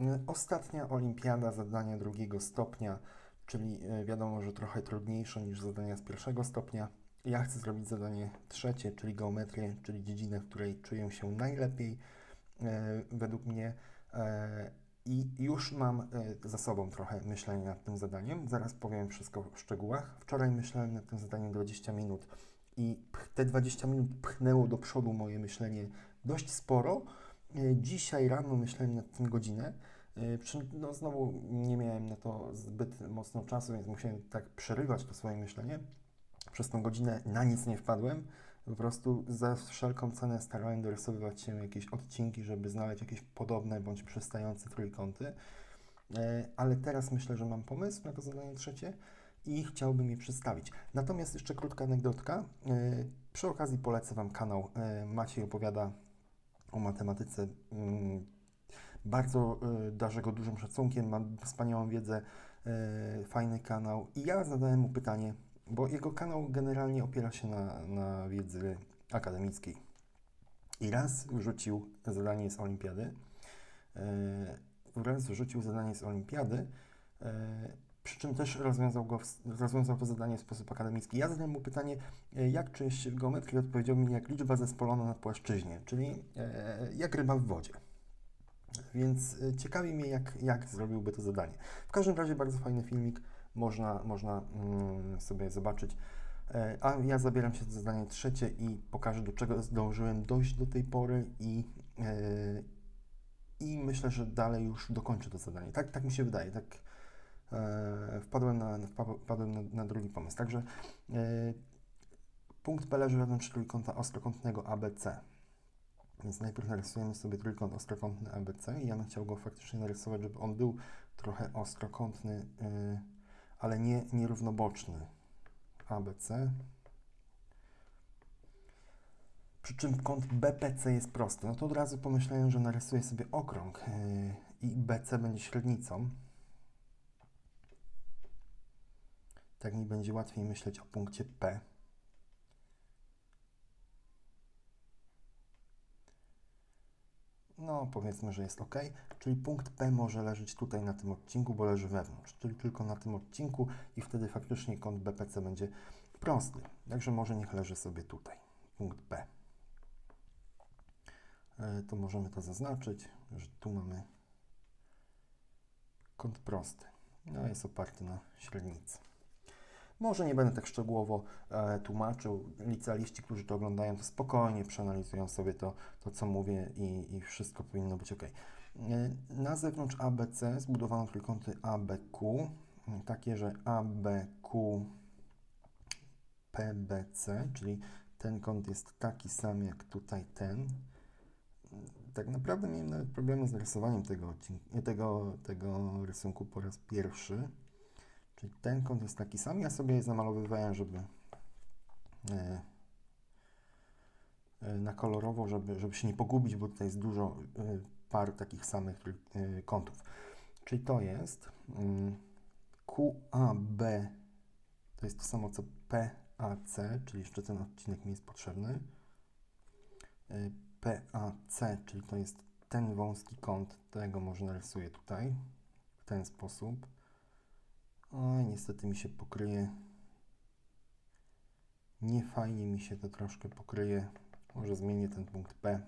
Y, Ostatnia olimpiada, zadanie drugiego stopnia, czyli y, wiadomo, że trochę trudniejsze niż zadania z pierwszego stopnia. Ja chcę zrobić zadanie trzecie, czyli geometrię, czyli dziedzinę, w której czuję się najlepiej y, według mnie. y, I już mam za sobą trochę myślenia nad tym zadaniem. Zaraz powiem wszystko w szczegółach. Wczoraj myślałem nad tym zadaniem 20 minut i te 20 minut pchnęło do przodu moje myślenie dość sporo. Y, Dzisiaj rano myślałem nad tym godzinę. Przy, no znowu nie miałem na to zbyt mocno czasu, więc musiałem tak przerywać to swoje myślenie. Przez tą godzinę na nic nie wpadłem. Po prostu za wszelką cenę starałem dorysowywać się jakieś odcinki, żeby znaleźć jakieś podobne bądź przystające trójkąty. E, Ale teraz myślę, że mam pomysł na to zadanie trzecie i chciałbym je przedstawić. Natomiast jeszcze krótka anegdotka. E, Przy okazji polecę Wam kanał e, Maciej opowiada o matematyce. Mm, Bardzo e, darzę go dużym szacunkiem, ma wspaniałą wiedzę, e, fajny kanał. I ja zadałem mu pytanie, bo jego kanał generalnie opiera się na, na wiedzy akademickiej. I raz wrzucił zadanie z olimpiady, e, raz wrzucił zadanie z olimpiady, przy czym też rozwiązał, go rozwiązał to zadanie w sposób akademicki. Ja zadałem mu pytanie, e, jak się w geometrii? Odpowiedział mi, jak liczba zespolona na płaszczyźnie, czyli e, jak ryba w wodzie. Więc e, ciekawi mnie, jak, jak zrobiłby to zadanie. W każdym razie bardzo fajny filmik, można, można mm, sobie zobaczyć. A ja zabieram się za zadanie trzecie i pokażę, do czego zdążyłem dojść do tej pory i, i myślę, że dalej już dokończę to zadanie. Tak, tak mi się wydaje. Tak wpadłem, na, wpa- wpadłem na, na drugi pomysł. Także e, punkt P leży wewnątrz trójkąta ostrokątnego ABC. Więc najpierw narysujemy sobie trójkąt ostrokątny ABC i ja bym chciał go faktycznie narysować, żeby on był trochę ostrokątny, y, ale nie nierównoboczny. ABC. Przy czym kąt BPC jest prosty. No to od razu pomyślałem, że narysuję sobie okrąg y, i BC będzie średnicą. Tak mi będzie łatwiej myśleć o punkcie P. No, powiedzmy, że jest ok. Czyli punkt P może leżeć tutaj na tym odcinku, bo leży wewnątrz, czyli tylko na tym odcinku i wtedy faktycznie kąt BPC będzie prosty. Także może niech leży sobie tutaj, punkt P. E, To możemy to zaznaczyć, że tu mamy kąt prosty. No, jest oparty na średnicy. Może nie będę tak szczegółowo e, tłumaczył. Licealiści, którzy to oglądają, to spokojnie przeanalizują sobie to, to co mówię i, i wszystko powinno być ok. E, na zewnątrz ABC zbudowano trójkąty ABQ, takie, że ABQ PBC, czyli ten kąt jest taki sam jak tutaj ten. Tak naprawdę miałem nawet problemy z narysowaniem tego, tego, tego rysunku po raz pierwszy. Czyli ten kąt jest taki sam. Ja sobie zamalowywałem, żeby e, e, na kolorowo, żeby, żeby się nie pogubić, bo tutaj jest dużo e, par takich samych kątów. Czyli to jest mm, QAB, to jest to samo co PAC, czyli jeszcze ten odcinek mi jest potrzebny. PAC, czyli to jest ten wąski kąt, tego może narysuję tutaj w ten sposób. Oj, niestety mi się pokryje. Nie fajnie mi się to troszkę pokryje. Może zmienię ten punkt P.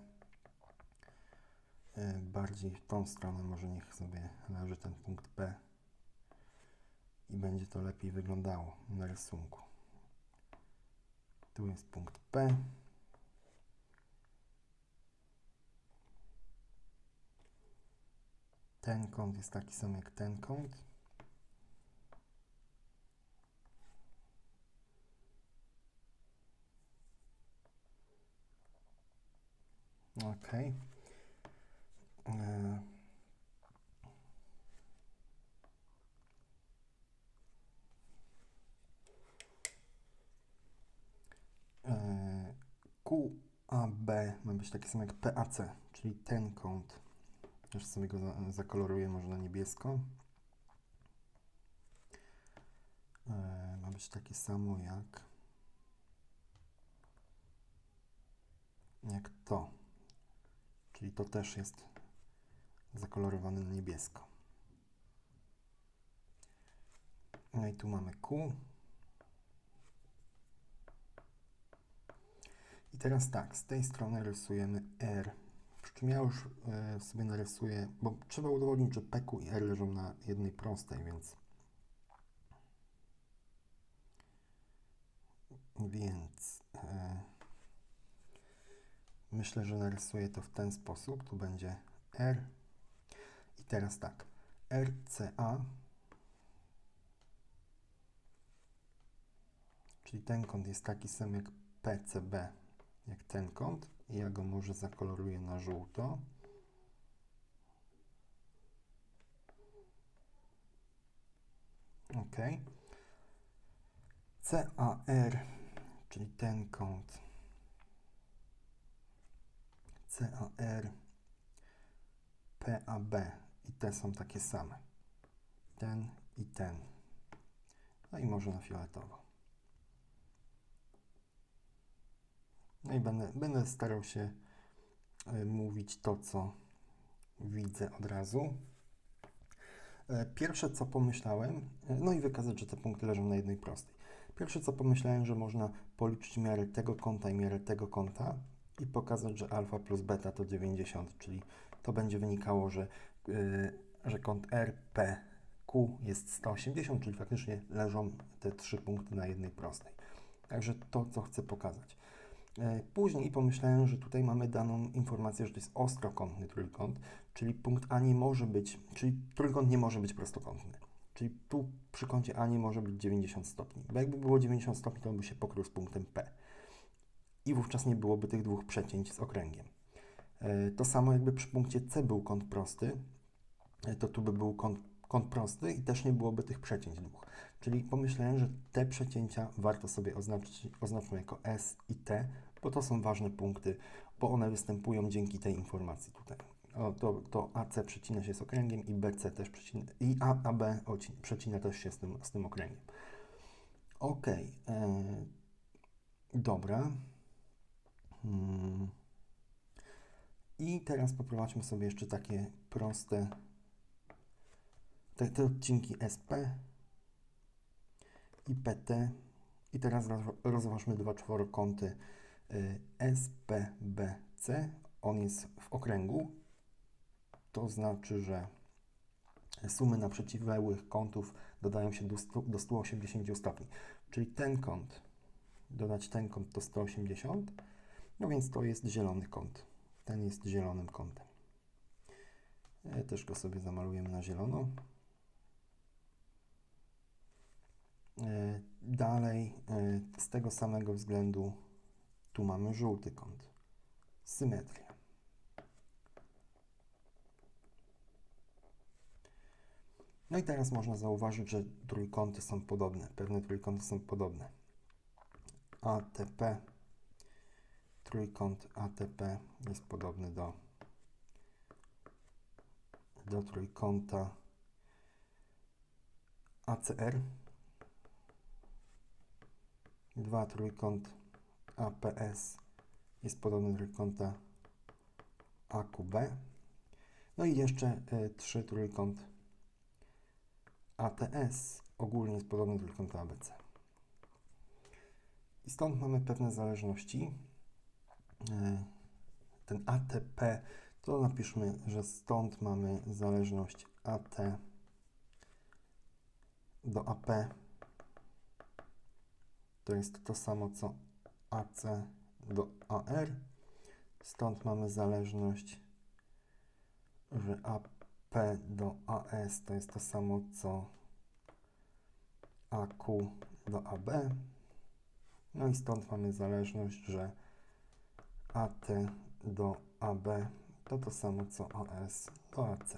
E, Bardziej w tą stronę, może niech sobie leży ten punkt P. I będzie to lepiej wyglądało na rysunku. Tu jest punkt P. Ten kąt jest taki sam jak ten kąt. Okej. E, e, QAB ma być taki sam jak PAC, czyli ten kąt. Też sobie go za- zakoloruję może na niebiesko. E, ma być takie samo jak jak to. Czyli to też jest zakolorowany na niebiesko. No i tu mamy Q. I teraz tak, z tej strony rysujemy R. Przy czym ja już e, sobie narysuję, bo trzeba udowodnić, że PQ i R leżą na jednej prostej, więc więc e, myślę, że narysuję to w ten sposób. Tu będzie R i teraz tak, RCA czyli ten kąt jest taki sam jak PCB, jak ten kąt i ja go może zakoloruję na żółto. OK. CAR, czyli ten kąt. CAR, PAB i te są takie same. Ten i ten. No i może na fioletowo. No i będę, będę starał się y, mówić to, co widzę od razu. E, Pierwsze, co pomyślałem, e, no i wykazać, że te punkty leżą na jednej prostej. Pierwsze, co pomyślałem, że można policzyć miarę tego kąta i miarę tego kąta i pokazać, że alfa plus beta to 90, czyli to będzie wynikało, że, yy, że kąt RPQ jest 180, czyli faktycznie leżą te trzy punkty na jednej prostej. Także to, co chcę pokazać. E, Później pomyślałem, że tutaj mamy daną informację, że to jest ostrokątny trójkąt, czyli punkt A nie może być, czyli trójkąt nie może być prostokątny. Czyli tu przy kącie A nie może być 90 stopni, bo jakby było 90 stopni, to by się pokrył z punktem P. I wówczas nie byłoby tych dwóch przecięć z okręgiem. E, To samo jakby przy punkcie C był kąt prosty, e, to tu by był kąt, kąt prosty i też nie byłoby tych przecięć dwóch. Czyli pomyślałem, że te przecięcia warto sobie oznaczyć, oznaczmy jako S i T, bo to są ważne punkty, bo one występują dzięki tej informacji tutaj. O, to, to AC przecina się z okręgiem i BC też przecina, i A, AB przecina też się z tym, z tym okręgiem. Ok, e, dobra. Hmm. I teraz poprowadźmy sobie jeszcze takie proste te, te odcinki SP i PT. I teraz roz- rozważmy dwa czworokąty y, SPBC. On jest w okręgu. To znaczy, że sumy na przeciwległych kątów dodają się do, 100, do 180 stopni. Czyli ten kąt dodać ten kąt to 180. No więc to jest zielony kąt. Ten jest zielonym kątem. E, Też go sobie zamalujemy na zielono. E, Dalej, e, z tego samego względu, tu mamy żółty kąt. Symetria. No i teraz można zauważyć, że trójkąty są podobne. Pewne trójkąty są podobne. ATP, trójkąt ATP jest podobny do, do trójkąta ACR. Dwa trójkąt APS jest podobny do trójkąta AQB. No i jeszcze y, trzy trójkąt ATS ogólnie jest podobny do trójkąta ABC. I stąd mamy pewne zależności. Y, Ten ATP, to napiszmy, że stąd mamy zależność AT do AP to jest to samo co AC do AR. Stąd mamy zależność, że AP do AS to jest to samo co AQ do AB. No i stąd mamy zależność, że AT do AB to to samo co AS do AC.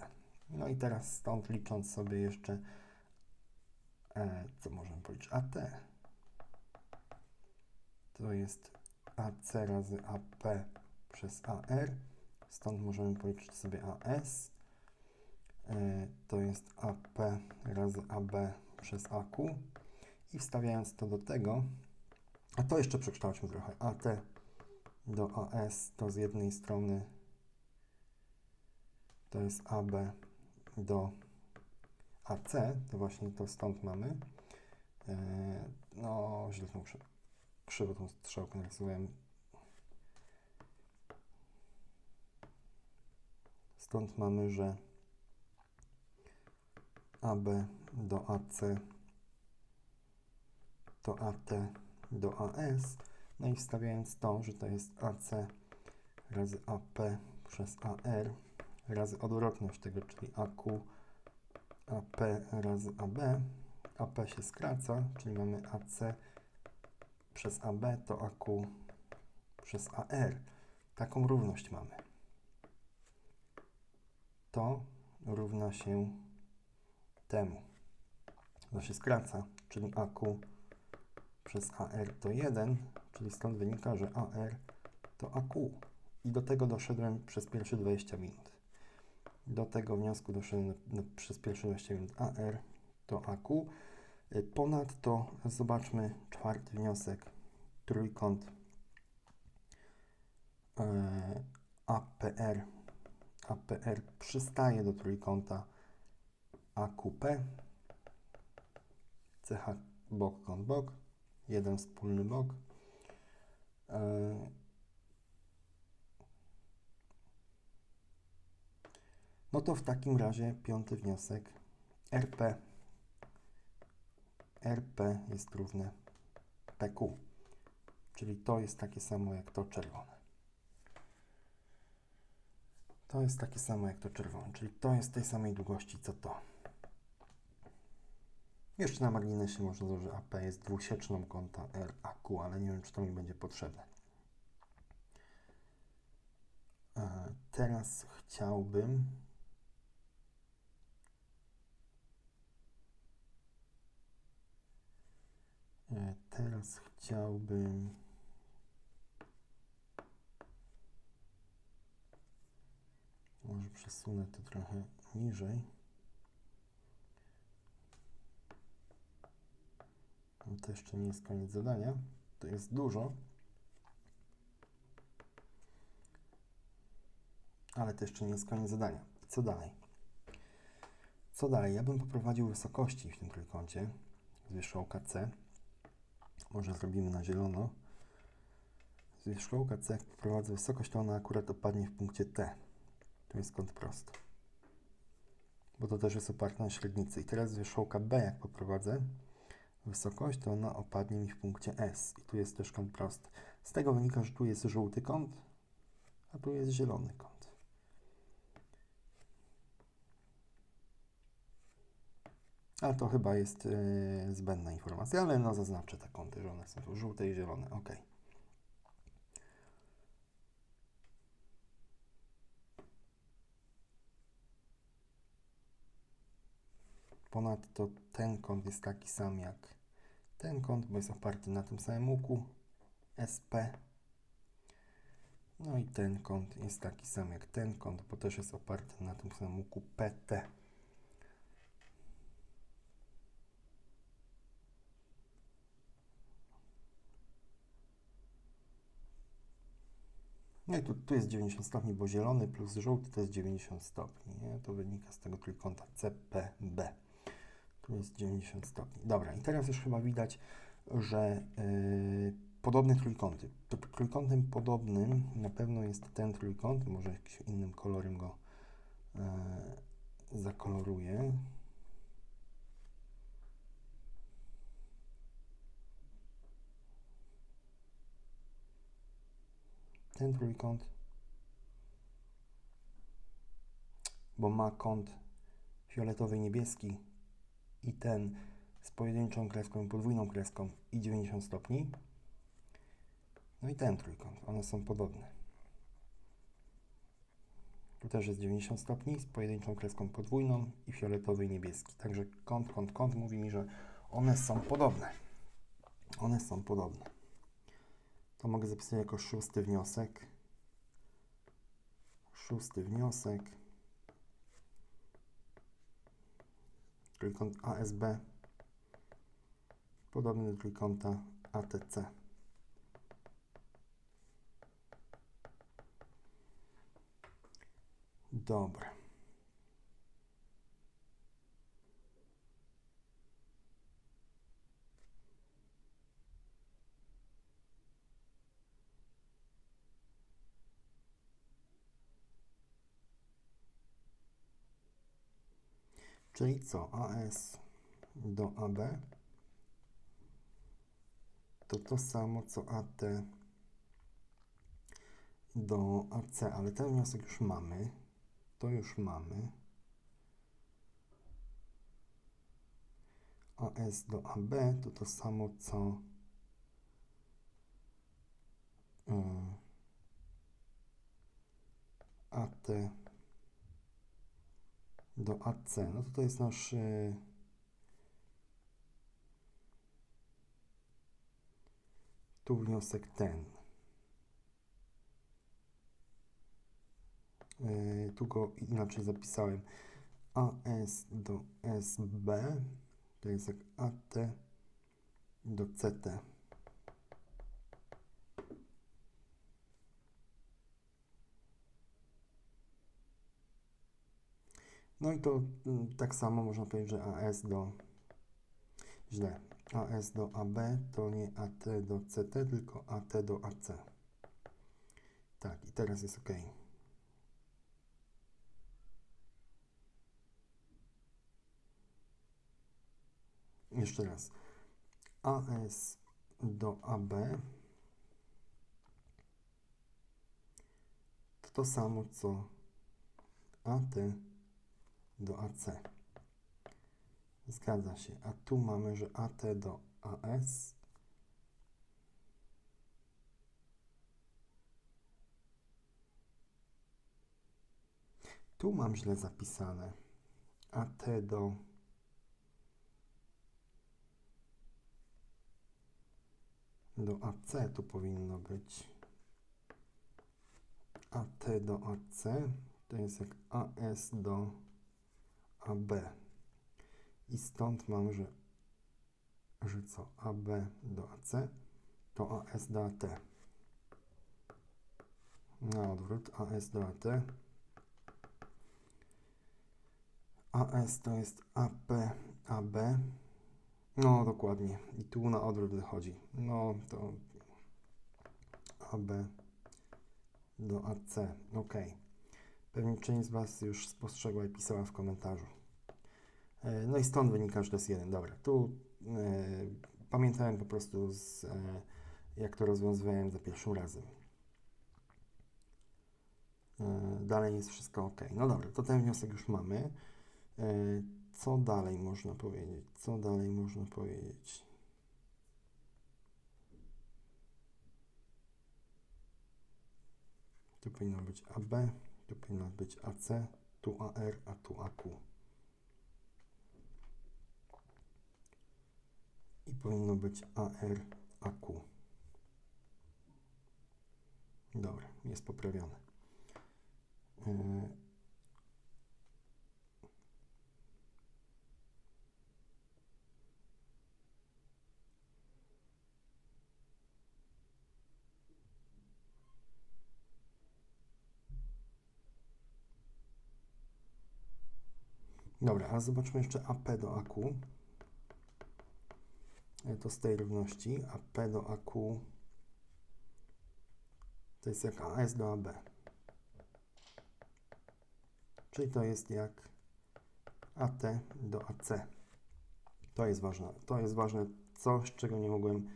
No i teraz stąd licząc sobie jeszcze, e, co możemy policzyć, AT to jest AC razy AP przez AR. Stąd możemy policzyć sobie AS. E, To jest AP razy AB przez AQ. I wstawiając to do tego, a to jeszcze przekształćmy trochę. AT do AS to z jednej strony to jest AB do AC, to właśnie to stąd mamy. E, no, źle tą krzy- krzywo tą strzałkę narysowałem. Stąd mamy, że AB do AC to AT do AS. No i wstawiając to, że to jest AC razy AP przez AR razy odwrotność tego, czyli AQ AP razy AB. AP się skraca, czyli mamy AC przez AB to AQ przez AR. Taką równość mamy. To równa się temu. To się skraca, czyli AQ przez AR to 1, czyli stąd wynika, że AR to AQ. I do tego doszedłem przez pierwsze 20 minut. Do tego wniosku doszedłem przez pierwsze 20 minut AR to AQ. Y, Ponadto zobaczmy czwarty wniosek, trójkąt e, APR. APR przystaje do trójkąta AQP. CH bok kąt bok, jeden wspólny bok. E, No to w takim razie piąty wniosek RP RP jest równe PQ, czyli to jest takie samo jak to czerwone. To jest takie samo jak to czerwone, czyli to jest tej samej długości co to. Jeszcze na marginesie można dodać, że AP jest dwusieczną kąta RAQ, ale nie wiem, czy to mi będzie potrzebne. E, Teraz chciałbym E, Teraz chciałbym. Może przesunę to trochę niżej. To jeszcze nie jest koniec zadania. To jest dużo. Ale to jeszcze nie jest koniec zadania. Co dalej? Co dalej? Ja bym poprowadził wysokości w tym trójkącie z wierzchołka C. Może zrobimy na zielono. Z wierzchołka C, jak poprowadzę wysokość, to ona akurat opadnie w punkcie T. To jest kąt prosty. Bo to też jest oparte na średnicy. I teraz z wierzchołka B, jak poprowadzę wysokość, to ona opadnie mi w punkcie S. I tu jest też kąt prosty. Z tego wynika, że tu jest żółty kąt, a tu jest zielony kąt. Ale to chyba jest yy, zbędna informacja, ale no zaznaczę te kąty, że one są tu żółte i zielone. Ok. Ponadto ten kąt jest taki sam jak ten kąt, bo jest oparty na tym samym łuku SP. No i ten kąt jest taki sam jak ten kąt, bo też jest oparty na tym samym łuku PT. No i tu, tu jest 90 stopni, bo zielony plus żółty to jest 90 stopni. Nie? To wynika z tego trójkąta CPB. Tu jest 90 stopni. Dobra, i teraz już chyba widać, że yy, podobne trójkąty. Trójkątem podobnym na pewno jest ten trójkąt, może jakimś innym kolorem go yy, zakoloruję. ten trójkąt, bo ma kąt fioletowy niebieski i ten z pojedynczą kreską podwójną kreską i 90 stopni. No i ten trójkąt, one są podobne. Tu też jest 90 stopni z pojedynczą kreską podwójną i fioletowy i niebieski. Także kąt, kąt, kąt mówi mi, że one są podobne. One są podobne. To mogę zapisać jako szósty wniosek. Szósty wniosek. Trójkąt ASB podobny do trójkąta ATC. Dobra. Czyli co? AS do AB to to samo co AT do AC, ale ten wniosek już mamy. To już mamy. AS do AB to to samo co y, AT do AC. No to to jest nasz y, tu wniosek ten. Y, tu go inaczej zapisałem. AS do SB to jest jak AT do CT. No i to mm, tak samo można powiedzieć, że AS do źle. AS do AB to nie AT do CT, tylko AT do AC. Tak, i teraz jest OK. Jeszcze raz. AS do AB to to samo co AT do AC. Zgadza się. A tu mamy, że AT do AS Tu mam źle zapisane. AT do do AC tu powinno być. AT do AC to jest jak AS do AB. I stąd mam, że, że co? AB do AC to AS do AT. Na odwrót AS do AT. AS to jest AP, AB. No, dokładnie. I tu na odwrót wychodzi. No, to AB do AC. Ok. Pewnie część z Was już spostrzegła i pisała w komentarzu. E, No i stąd wynika, że to jest jeden. Dobra, tu e, pamiętałem po prostu, z, e, jak to rozwiązywałem za pierwszym razem. E, dalej jest wszystko ok. No dobra, to ten wniosek już mamy. E, co dalej można powiedzieć? Co dalej można powiedzieć? Tu powinno być AB, tu powinno być AC, tu AR, a tu AQ. I powinno być AR, AQ. Dobra, jest poprawione. Yy, Dobra, a zobaczmy jeszcze AP do AQ. E, To z tej równości AP do AQ to jest jak AS do AB. Czyli to jest jak AT do AC. To jest ważne. To jest ważne coś, czego nie mogłem,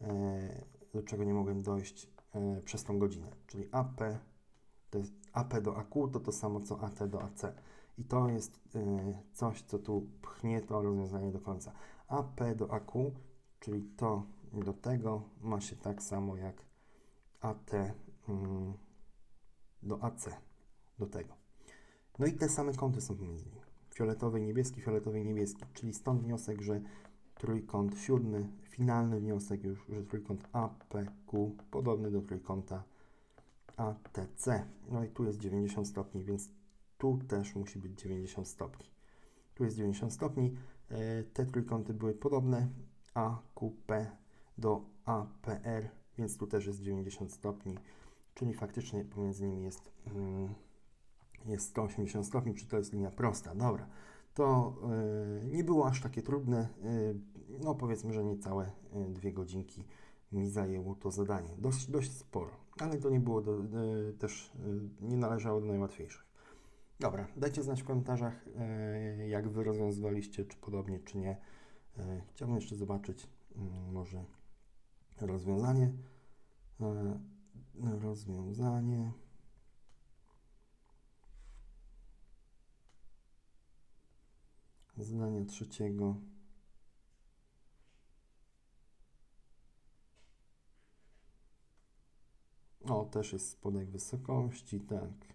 e, do czego nie mogłem dojść e, przez tą godzinę. Czyli AP to jest AP do AQ to to samo co AT do AC. I to jest y, coś, co tu pchnie to rozwiązanie do końca. AP do AQ, czyli to do tego ma się tak samo jak AT mm, do AC do tego. No i te same kąty są pomiędzy nimi. Fioletowy niebieski, fioletowy niebieski. Czyli stąd wniosek, że trójkąt siódmy, finalny wniosek już, że trójkąt APQ podobny do trójkąta ATC. No i tu jest 90 stopni, więc tu też musi być 90 stopni. Tu jest 90 stopni. E, Te trójkąty były podobne AQP do APR, więc tu też jest 90 stopni, czyli faktycznie pomiędzy nimi jest, mm, jest 180 stopni, czy to jest linia prosta. Dobra, to e, nie było aż takie trudne, e, no powiedzmy, że niecałe dwie godzinki mi zajęło to zadanie. Dość, dość sporo, ale to nie było do, też, nie należało do najłatwiejszych. Dobra, dajcie znać w komentarzach, e, jak Wy rozwiązywaliście, czy podobnie, czy nie. E, Chciałbym jeszcze zobaczyć mm, może rozwiązanie. E, Rozwiązanie. Zadania trzeciego. O, też jest spodek wysokości, tak.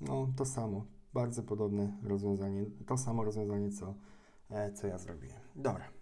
No, to samo. Bardzo podobne rozwiązanie. To samo rozwiązanie, co, e, co ja zrobiłem. Dobra.